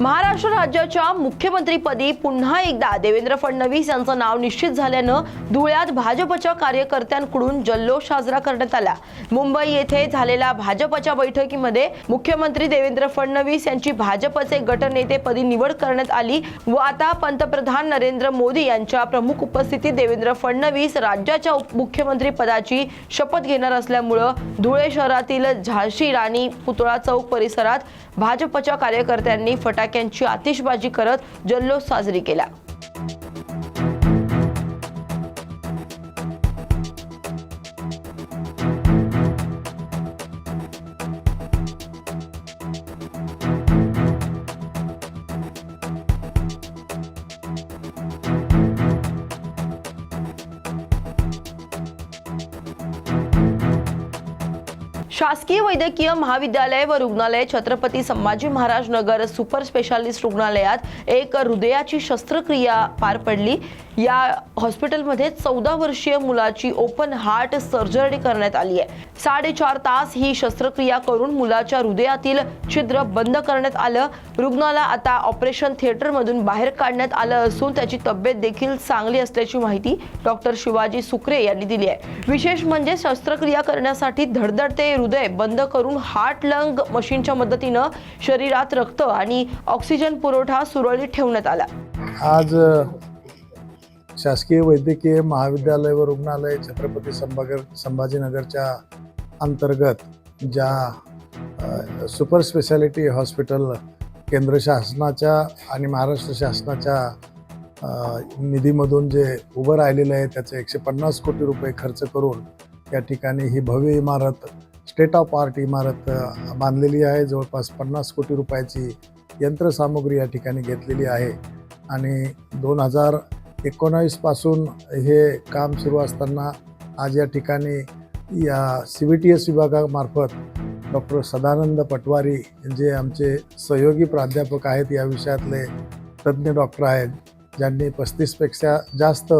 महाराष्ट्र राज्याच्या मुख्यमंत्रीपदी पुन्हा एकदा देवेंद्र फडणवीस यांचं नाव निश्चित झाल्यानं धुळ्यात भाजपच्या कार्यकर्त्यांकडून जल्लोष साजरा करण्यात आला. मुंबई येथे झालेल्या भाजपच्या बैठकीमध्ये मुख्यमंत्री देवेंद्र फडणवीस यांची भाजपचे गटनेतेपदी निवड करण्यात आली व आता पंतप्रधान नरेंद्र मोदी यांच्या प्रमुख उपस्थितीत देवेंद्र फडणवीस राज्याच्या मुख्यमंत्री पदाची शपथ घेणार असल्यामुळं धुळे शहरातील झाशी राणी पुतळा चौक परिसरात भाजपच्या कार्यकर्त्यांनी फटाक्यांची आतिषबाजी करत जल्लोष साजरी केला. शासकीय वैद्यकीय महाविद्यालय व रुग्णालय छत्रपती संभाजी महाराज नगर सुपर स्पेशालिस्ट रुग्णालयात एक हृदयाची शस्त्रक्रिया पार पडली. या हॉस्पिटलमध्ये चौदा वर्षीय मुलाची ओपन हार्ट सर्जरी करण्यात आली आहे. साडेचार तास ही शस्त्रक्रिया करून मुलाच्या हृदयातील छिद्र बंद करण्यात आलं. रुग्णाला आता ऑपरेशन थिएटरमधून बाहेर काढण्यात आलं असून त्याची तब्येत देखील चांगली असल्याची माहिती डॉक्टर शिवाजी सुकरे यांनी दिली आहे. विशेष म्हणजे शस्त्रक्रिया करण्यासाठी धडधडते हृदय बंद करून हार्ट लंग मशीनच्या मदतीनं शरीरात रक्त आणि ऑक्सिजन पुरवठा सुरळीत ठेवण्यात आला. आज शासकीय वैद्यकीय महाविद्यालय व रुग्णालय छत्रपती संभागर संभाजीनगरच्या अंतर्गत ज्या सुपर स्पेशालिटी हॉस्पिटल केंद्र शासनाच्या आणि महाराष्ट्र शासनाच्या निधीमधून जे उभं राहिलेलं आहे त्याचे एकशे पन्नास कोटी रुपये खर्च करून या ठिकाणी ही भव्य इमारत स्टेट ऑफ आर्ट इमारत बांधलेली आहे. जवळपास पन्नास कोटी रुपयाची यंत्रसामुग्री या ठिकाणी घेतलेली आहे. आणि दोन हजार एकोणावीसपासून हे काम सुरू असताना आज या ठिकाणी या सी व्ही टी एस विभागामार्फत डॉक्टर सदानंद पटवारी जे आमचे सहयोगी प्राध्यापक आहेत या विषयातले तज्ज्ञ डॉक्टर आहेत ज्यांनी पस्तीसपेक्षा जास्त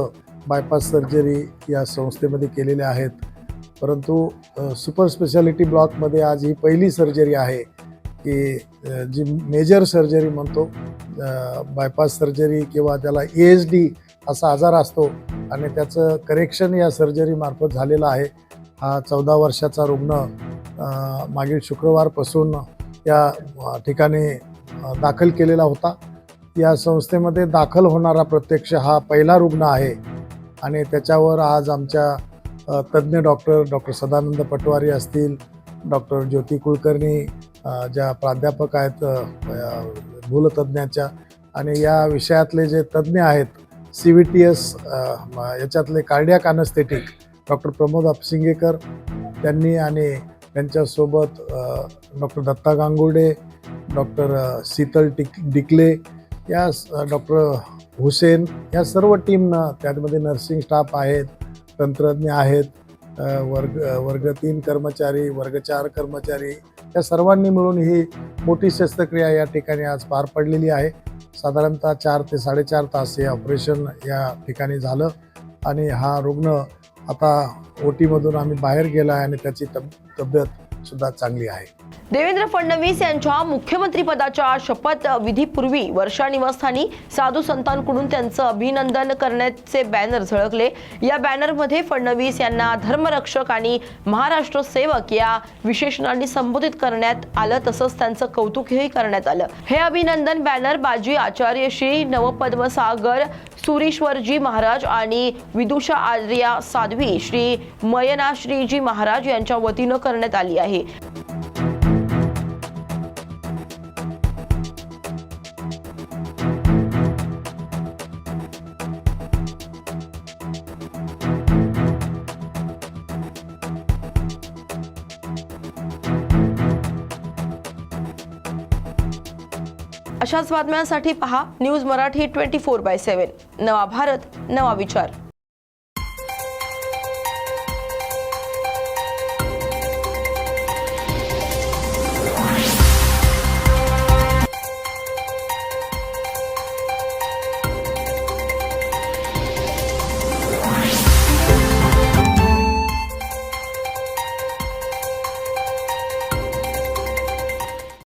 बायपास सर्जरी या संस्थेमध्ये केलेल्या आहेत. परंतु सुपर स्पेशालिटी ब्लॉकमध्ये आज ही पहिली सर्जरी आहे की जी मेजर सर्जरी म्हणतो बायपास सर्जरी किंवा त्याला ए एच डी असा आजार असतो आणि त्याचं करेक्शन या सर्जरीमार्फत झालेलं आहे. हा चौदा वर्षाचा रुग्ण मागील शुक्रवारपासून या ठिकाणी दाखल केलेला होता. या संस्थेमध्ये दाखल होणारा प्रत्यक्ष हा पहिला रुग्ण आहे आणि त्याच्यावर आज आमच्या तज्ज्ञ डॉक्टर डॉक्टर सदानंद पटवारी असतील डॉक्टर ज्योती कुलकर्णी ज्या प्राध्यापक आहेत भूलतज्ज्ञाच्या आणि या विषयातले जे तज्ज्ञ आहेत सी व्ही टी एस याच्यातले cardiac anaesthetic doctor Pramod Apsingekar त्यांनी आणि त्यांच्यासोबत doctor Datta Gangurde doctor Sheetal tick डिकले या डॉक्टर हुसेन या सर्व टीमनं त्यामध्ये नर्सिंग स्टाफ आहेत. तंत्रज्ञ आहेत वर्ग वर्ग तीन कर्मचारी वर्ग चार कर्मचारी या सर्वांनी मिळून ही मोठी शस्त्रक्रिया या ठिकाणी आज पार पडलेली आहे. साधारणतः चार ते साडेचार तास हे ऑपरेशन या ठिकाणी झालं आणि हा रुग्ण आता ओटीमधून आम्ही बाहेर गेला आहे आणि त्याची तब तब्येतसुद्धा चांगली आहे. देवेंद्र फडणवीस यांच्या मुख्यमंत्रीपदाच्या शपथविधीपूर्वी वर्षा निवासस्थानी साधू संतांकडून त्यांचं अभिनंदन करण्याचे बॅनर झळकले. या बॅनरमध्ये फडणवीस यांना धर्मरक्षक आणि महाराष्ट्र सेवक या विशेषणांनी संबोधित करण्यात आलं तसंच त्यांचं कौतुकही करण्यात आलं. हे अभिनंदन बॅनर बाजी आचार्य श्री नवपद्मसागर सुरेश्वरजी महाराज आणि विदुषा आर्या साध्वी श्री मयनाश्रीजी महाराज यांच्या वतीनं करण्यात आली आहे. अशाच बातम्यांसाठी पहा news Marathi twenty four by seven. नवा भारत नवा विचार.